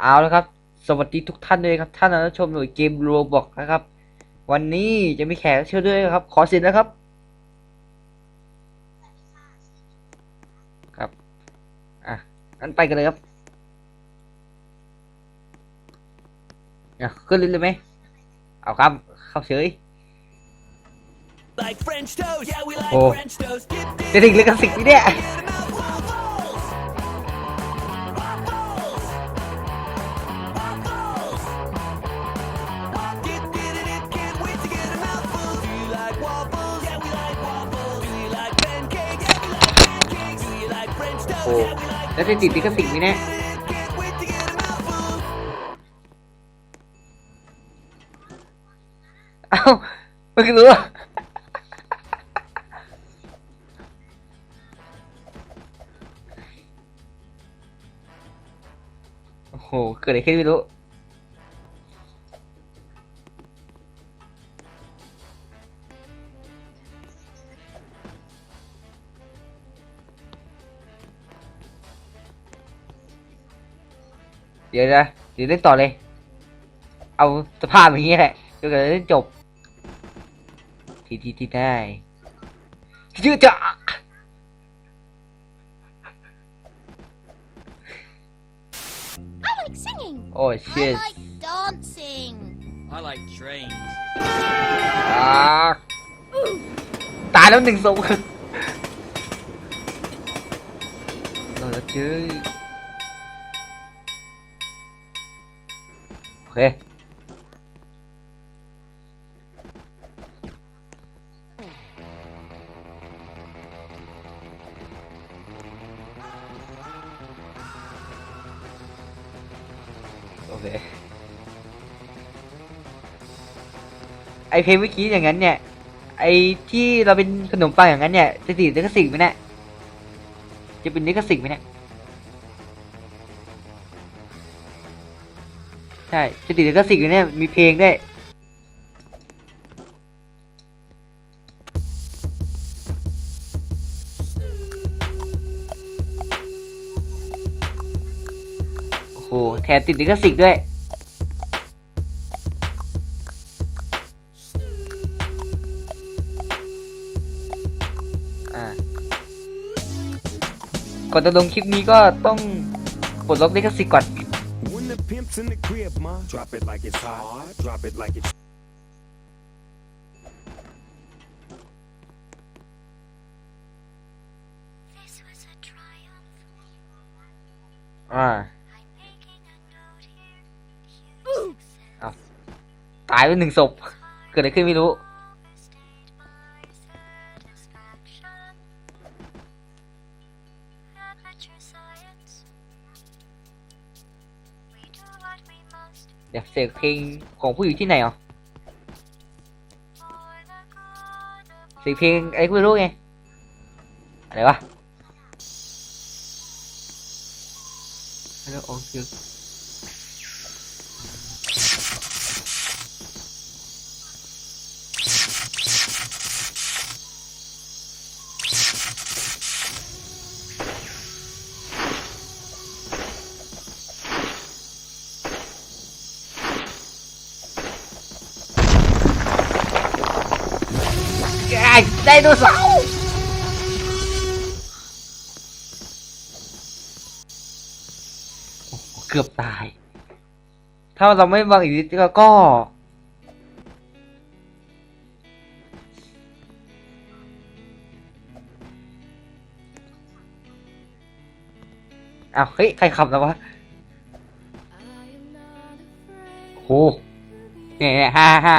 เอาแล้วครับ สวัสดีทุกท่านด้วยครับท่านรับชมหน่วยเกมโรบอกนะครับ วันนี้จะมีแขกรับเชิญด้วยครับ ขอเสียงนะครับ ครับอะงั้นไปกันเลยครับอะขึ้นลิ้นเลยไหมเอาครับ เข้าเฉย Like French toast, yeah, we like Oh. French toast. Dip, dip, จะถึงลิขสิทธิ์ไหมเนี่ย แล้วจะติดลิขสิทธิ์ไหมเนี่ยเอ้าไม่รู้โอ้โห เกิดอะไรขึ้นไม่รู้ ดี๋ยวนะเดี๋ยวเล่นต่อเลย เอาสภาพอย่างนี้แหละจนกว่าจะเล่นจบ ทีที่ที่ได้ยืดจะ I like singing. โอ้ชิ I ต like dancing. I like trains. ตายแล้วหนึ่งศพเราจะเจอ โอเคโอเค ไอเพลงเมื่อกี้อย่างนั้นเนี่ย ไอที่เราเป็นขนมปังอย่างนั้นเนี่ย จะติดลิขสิทธิ์ไหมเนี่ย จะเป็นลิขสิทธิ์ไหมเนี่ย ใช่จะติดลิขสิทธิ์อยู่เนี่ยมีเพลงด้วยโอ้โหแถมติดลิขสิทธิ์ด้วยก่อนจะลงคลิปนี้ก็ต้องปลดล็อกลิขสิทธิ์ก่อน pimp's in the crib, ma, drop it like it's hot. Drop it like it's. This was a triumph. อ่า I'm making a note here. Huge success. ตายไปหนึ่งศพ เกิดอะไรขึ้นไม่รู้ เดี๋ยวเสียงเพลงของผู้อยู่ที่ไหนอะ for the good of เสียงเพลงอะไรก็ไม่รู้ไง อะไรวะแล้วโอเคไอ้ไดโนเสาร์เกือบตาย ถ้าเราไม่วางอีกนิดเดียวก็ อ้าว เฮ้ย ใครขับแล้ววะโหเนี่ยเนี่ยห้าห้า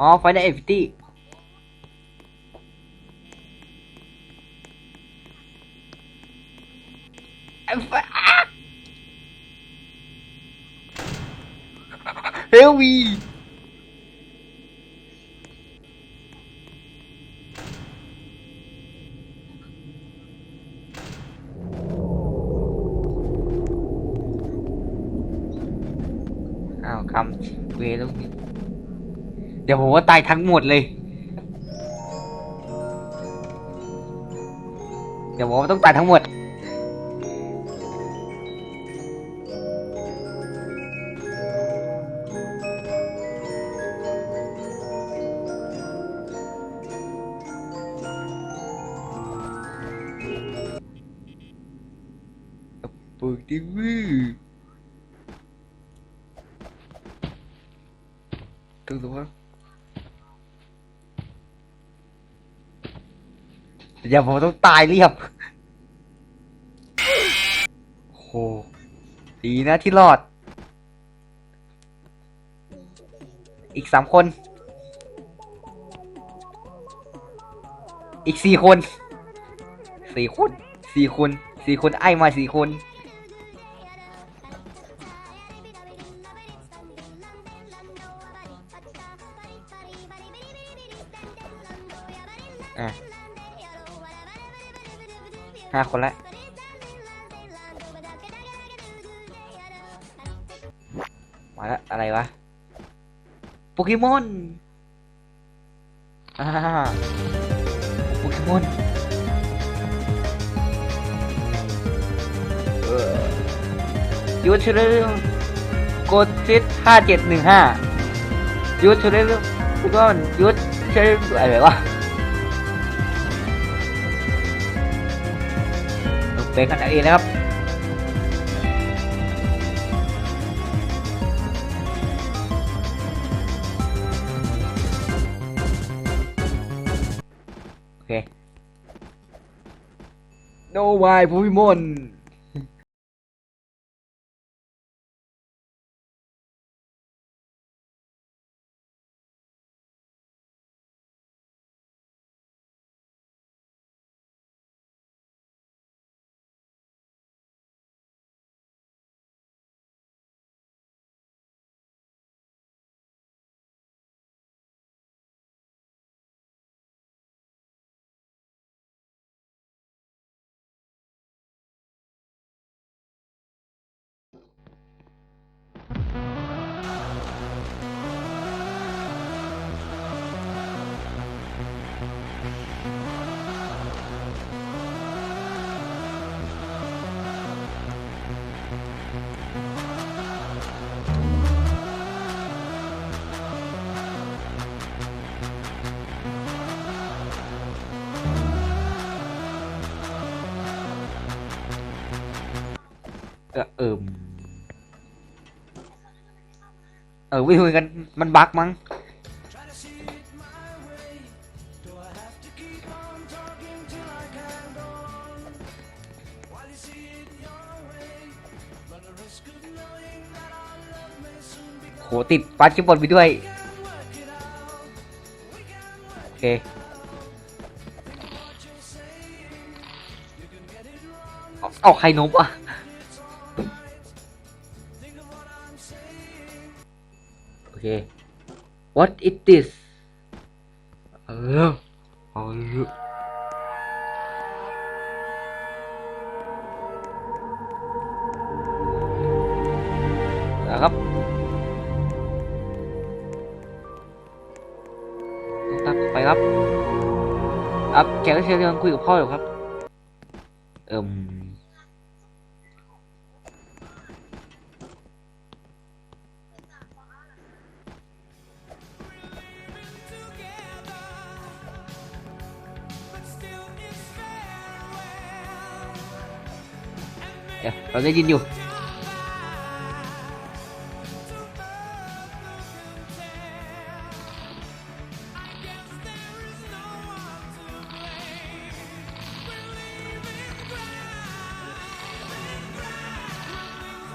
อ๋อไฟในเอฟตี้ไอ้ไฟเฮลวีาวคำเวลูกนี้ เดี๋ยวผมว่าตายทั้งหมดเลย เดี๋ยวผมว่าต้องตายทั้งหมดปุกดิวือตึงตัว อย่าผมต้องตายเรียบ โอ้โหดีนะที่รอด อีกสามคน อีกสี่คน สี่คน สี่คน สี่คน ไอ้มาสี่คน ห้าคนละมาแล้วอะไรวะโปเกมอนอ่าโปเกมอนเออยูทูเรลกดซิดห้าเจ็ดหนึ่งห้ายูทูเรลทุกคนยูทูเรลอะไรวะ เป็นกันเอาเองนะครับโอเคโนวายภูมิมล เออเอิมเออวิ่งกันมันบักมั้งโหติดบาสเกตบอลไปด้วย โอเคอาเอาใครนบอะ what is this เออเออนะครับครับไปครับครับแกก็เชียร์กำลังคุยกับพ่ออยู่ครับ เอิ่ม เราได้ยินอยู่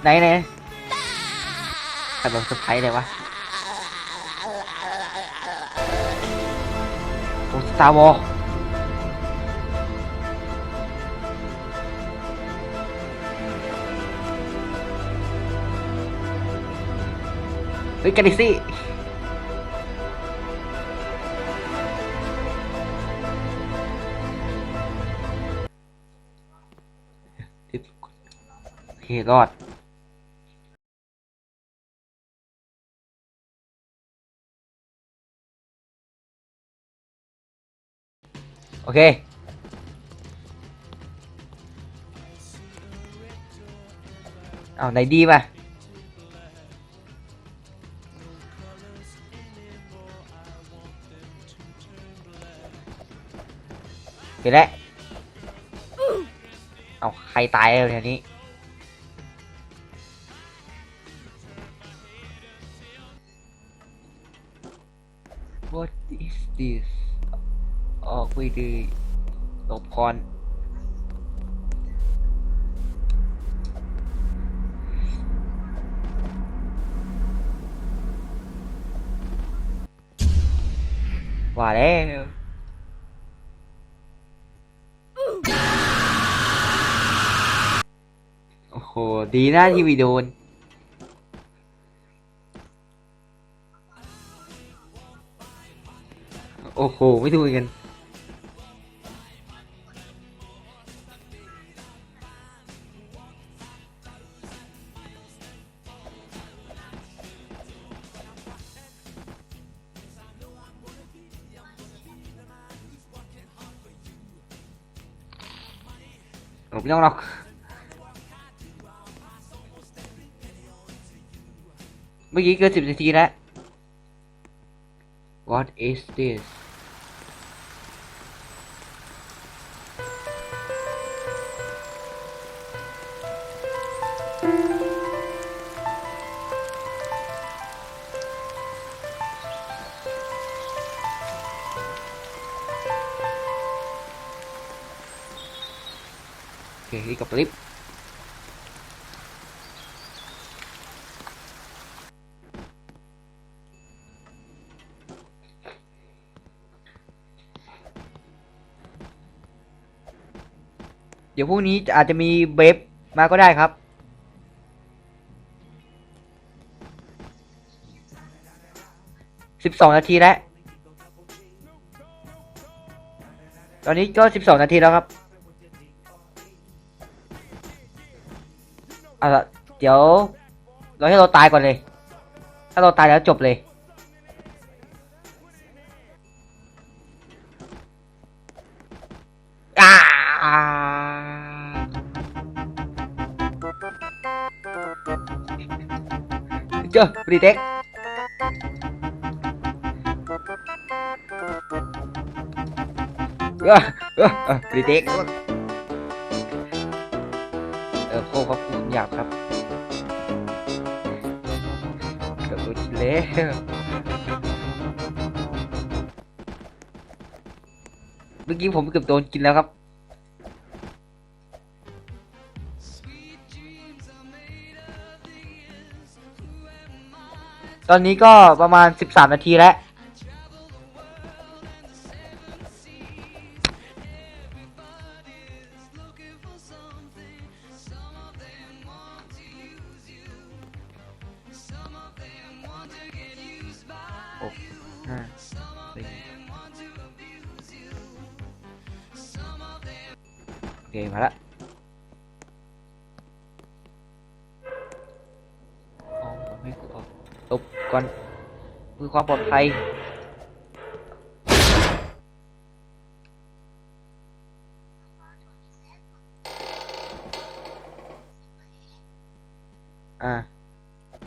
ไหนไหนใครบอกเซอร์ไพรส์เลยวะโอ้สตาร์วอล เฮ้ยกันดิซี่โอเครอดโอเค เอาไหนดีป่ะ เดี๋ยวแหละเอาใครตายแล้วทีนี้ What is this ออกไปดีหลบก่อนว่าแล้ว ดีนะที่วีโดน โอ้โห ไม่ดูกันผมไม่ต้องหรอก เมื่อกี้เกินสิบนาทีแล้ว What is this ดี๋ยวพรุ่งนี้อาจจะมีเบฟมาก็ได้ครับ สิบสองนาทีแล้ว ตอนนี้ก็สิบสองนาทีแล้วครับเอาละเดี๋ยว เราให้เราตายก่อนเลย ถ้าเราตายแล้วจบเลย จอปรีเต็กเออเออเออปรีเต็กเออโคครับคุณหยาบครับเกือบโดนกินแล้วเมื่อกี้ผมเกือบโดนกินแล้วครับ ตอนนี้ก็ประมาณ 13 นาทีแล้วหกห้าสี่โอเค มาละ ก่อนเพื่อความปลอดภัยอ่า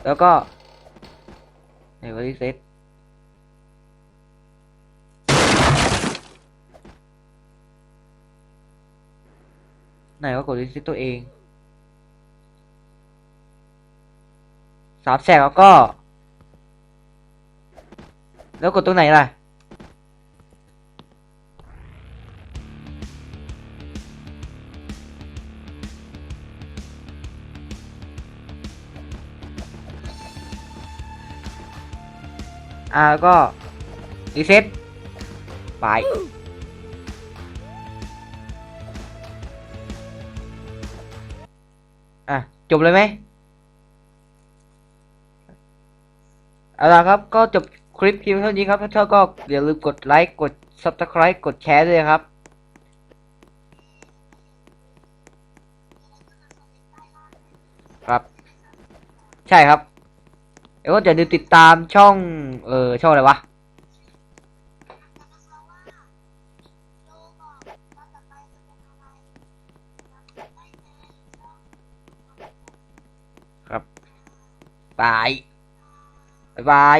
แล้วก็ในวันที่เซตไหนว่ากดรีเซ็ตตัวเองสามแสกแล้วก็ แล้วกดตรงไหนล่ะอ่าแล้วก็รีเซ็ตไป อะ จบเลยไหมเอาละครับ ก็จบ คลิปพิมพ์เท่านี้ครับ ถ้าชอบก็อย่าลืมกดไลค์ กด subscribe กดแชร์ด้วยครับครับ ใช่ครับแล้วก็อย่าลืมติดตามช่อง เออช่องอะไรวะครับบายบาย